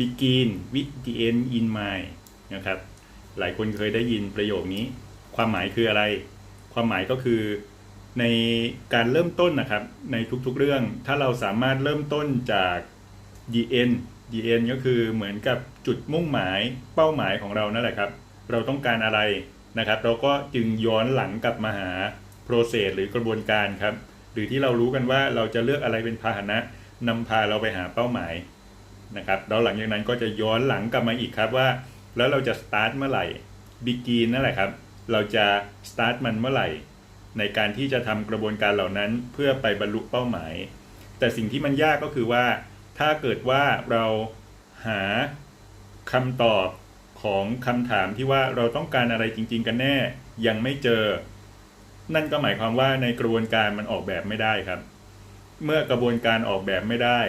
begin with the end in mind นะครับ หลายคนเคยได้ยินประโยคนี้ ความหมายคืออะไร ความหมายก็คือในการเริ่มต้นนะครับ ในทุกๆเรื่อง ถ้าเราสามารถเริ่มต้นจาก the end the end ก็คือเหมือนกับจุดมุ่งหมายเป้าหมายของเรานั่นแหละครับ เราต้องการอะไรนะครับ เราก็จึงย้อนหลังกลับมาหา process หรือกระบวนการครับ หรือที่เรารู้กันว่าเราจะเลือกอะไรเป็นพาหนะนำพาเราไปหาเป้าหมาย นะครับแล้วหลังจากนั้นก็จะย้อนหลังกลับมาอีกครับว่า แล้วเราจะ start เมื่อไหร่ begin นั่นแหละครับ เราจะ start มันเมื่อไหร่ ในการที่จะทำกระบวนการเหล่านั้นเพื่อไปบรรลุเป้าหมาย แต่สิ่งที่มันยากก็คือว่า ถ้าเกิดว่าเราหาคำตอบของคำถามที่ว่าเราต้องการอะไรจริง ๆ กันแน่ ยังไม่เจอ นั่นก็หมายความว่าในกระบวนการมันออกแบบไม่ได้ครับ เมื่อกระบวนการออกแบบไม่ได้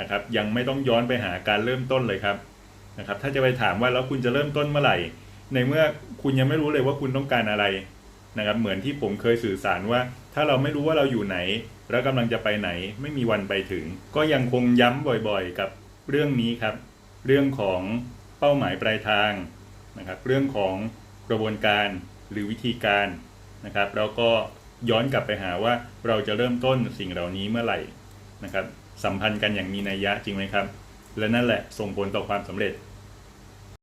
นะครับ ยังไม่ต้องย้อนไปหาการเริ่มต้นเลยครับนะครับ ถ้าจะไปถามว่าแล้วคุณจะเริ่มต้นเมื่อไหร่ ในเมื่อคุณยังไม่รู้เลยว่าคุณต้องการอะไรนะครับ เหมือนที่ผมเคยสื่อสารว่า ถ้าเราไม่รู้ว่าเราอยู่ไหน แล้วกำลังจะไปไหน ไม่มีวันไปถึง ก็ยังคงย้ำบ่อยๆ กับเรื่องนี้ครับ เรื่องของเป้าหมายปลายทางนะครับ เรื่องของกระบวนการหรือวิธีการนะครับแล้วก็ย้อนกลับไปหาว่าเราจะเริ่มต้นสิ่งเหล่านี้เมื่อไหร่นะครับ สัมพันธ์กันอย่างมีนัยยะจริงไหมครับ และนั่นแหละส่งผลต่อความสำเร็จ